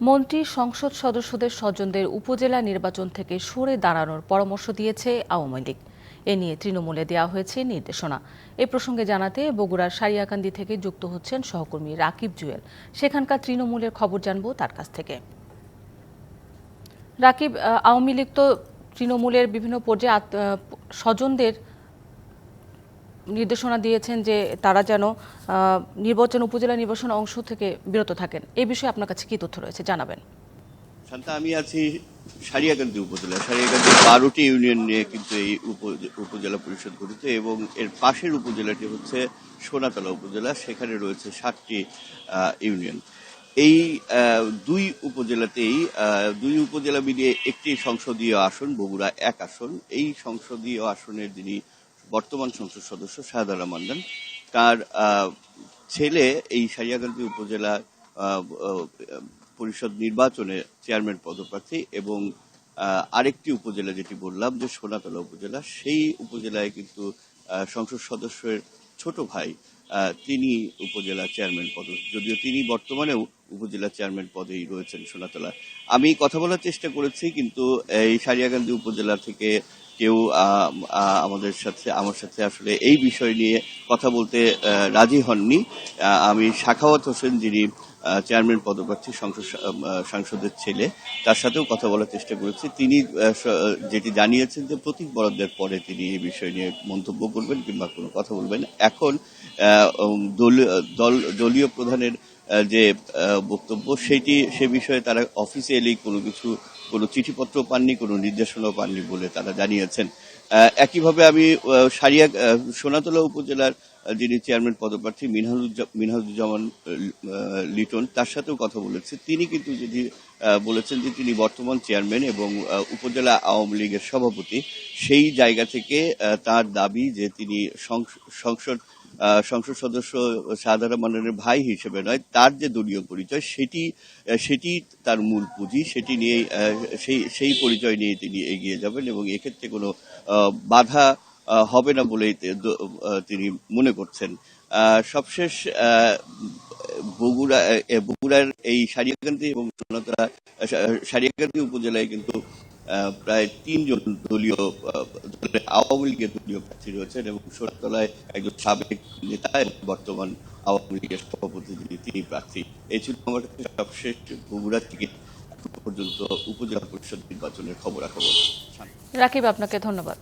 মন্ত্রী সংসদ সদস্যদের স্বজনদের উপজেলা নির্বাচন থেকে সরে দাঁড়ানোর পরামর্শ দিয়েছে আওয়ামী লীগ। এ নিয়ে তৃণমূলে দেওয়া হয়েছে নির্দেশনা। এ প্রসঙ্গে জানাতে বগুড়ার সারিয়াকান্দি থেকে যুক্ত হচ্ছেন সহকর্মী রাকিব জুয়েল। সেখানকার তৃণমূলের খবর জানব তার কাছ থেকে। রাকিব আওয়ামী লীগ তো তৃণমূলের বিভিন্ন পর্যায়ে স্বজনদের নির্দেশনা দিয়েছেন যে তারা যেন নির্বাচন উপজেলা নির্বাচন অংশ থেকে বিরত থাকেন। এই বিষয়ে আপনার কাছে কি তথ্য রয়েছে? জানাবেন। শান্তা আমি আছি সারিয়াকান্দি উপজেলা। সারিয়াকান্দি বারোটি ইউনিয়ন নিয়ে কিন্তু এই উপ- উপজেলা পরিষদ গঠিত এবং এর পাশের উপজেলাটি হচ্ছে সোনাতলা উপজেলা। সেখানে রয়েছে আহ, ইউনিয়ন। এই দুই উপজেলাতেই দুই উপজেলা মিলিয়ে একটি সংসদীয় আসন বগুড়া এক আসন। এই সংসদীয় আসনের যিনি বর্তমান সংসদ সদস্য শাহাদারা মান্দান তার ছেলে এই সারিয়াকান্দি উপজেলা পরিষদ নির্বাচনে চেয়ারম্যান পদপ্রার্থী এবং আরেকটি উপজেলা যেটি বললাম যে সোনাতলা উপজেলা, সেই উপজেলায় কিন্তু সংসদ সদস্যের ছোট ভাই তিনি উপজেলা চেয়ারম্যান পদ, যদিও তিনি বর্তমানেও উপজেলা চেয়ারম্যান পদেই রয়েছেন সোনাতলা। আমি কথা বলার চেষ্টা করেছি, কিন্তু এই সারিয়াকান্দি উপজেলা থেকে কেউ আমাদের সাথে, আমার সাথে আসলে এই বিষয় নিয়ে কথা বলতে রাজি হননি। আমি শাখাওয়াত হোসেন, যিনি চেয়ারম্যান পদপ্রার্থী সংসদ সাংসদের ছেলে, তার সাথেও কথা বলার চেষ্টা করেছি। তিনি যেটি জানিয়েছেন যে প্রতীক বরাদ্দের পরে তিনি এই বিষয় নিয়ে মন্তব্য করবেন কিংবা কোনো কথা বলবেন। এখন দল দলীয় প্রধানের যে বক্তব্য, সেটি, সে বিষয়ে তারা অফিসিয়ালি কোনো কিছু কোনো চিঠিপত্র পাননি, কোনো নির্দেশনাও পাননি বলে তারা জানিয়েছেন। একইভাবে আমি সারিয়া সোনাতলা উপজেলার যিনি চেয়ারম্যান পদপ্রার্থী মিনহাজুজ্জামান লিটন, তার সাথেও কথা বলেছে। তিনি কিন্তু যদি বলেছেন যে তিনি বর্তমান চেয়ারম্যান এবং উপজেলা আওয়ামী লীগের সভাপতি। সেই জায়গা থেকে তার দাবি যে তিনি সংস- সংসদ সংসদ সদস্য সাধারণ মান্নানের ভাই হিসেবে নয়, তার যে দলীয় পরিচয়, সেটি সেটি তার মূল পুঁজি, সেটি নিয়ে সেই সেই পরিচয় নিয়ে তিনি এগিয়ে যাবেন এবং এক্ষেত্রে কোনো বাধা হবে না বলেই তিনি মনে করছেন। সবশেষ বগুড়া বগুড়ার এই সারিয়াকান্দি এবং সারিয়াকান্দি উপজেলায় কিন্তু প্রায় তিনজন দলীয় আওয়ামী লীগের দলীয় প্রার্থী রয়েছেন এবং সোনাতলায় একজন সাবেক নেতা এবং বর্তমান আওয়ামী লীগের সভাপতি তিনি প্রার্থী। এই ছিল আমার সবশেষ বগুড়া থেকে পর্যন্ত উপজেলা পরিষদ নির্বাচনের খবরাখবর। রাকিব, আপনাকে ধন্যবাদ।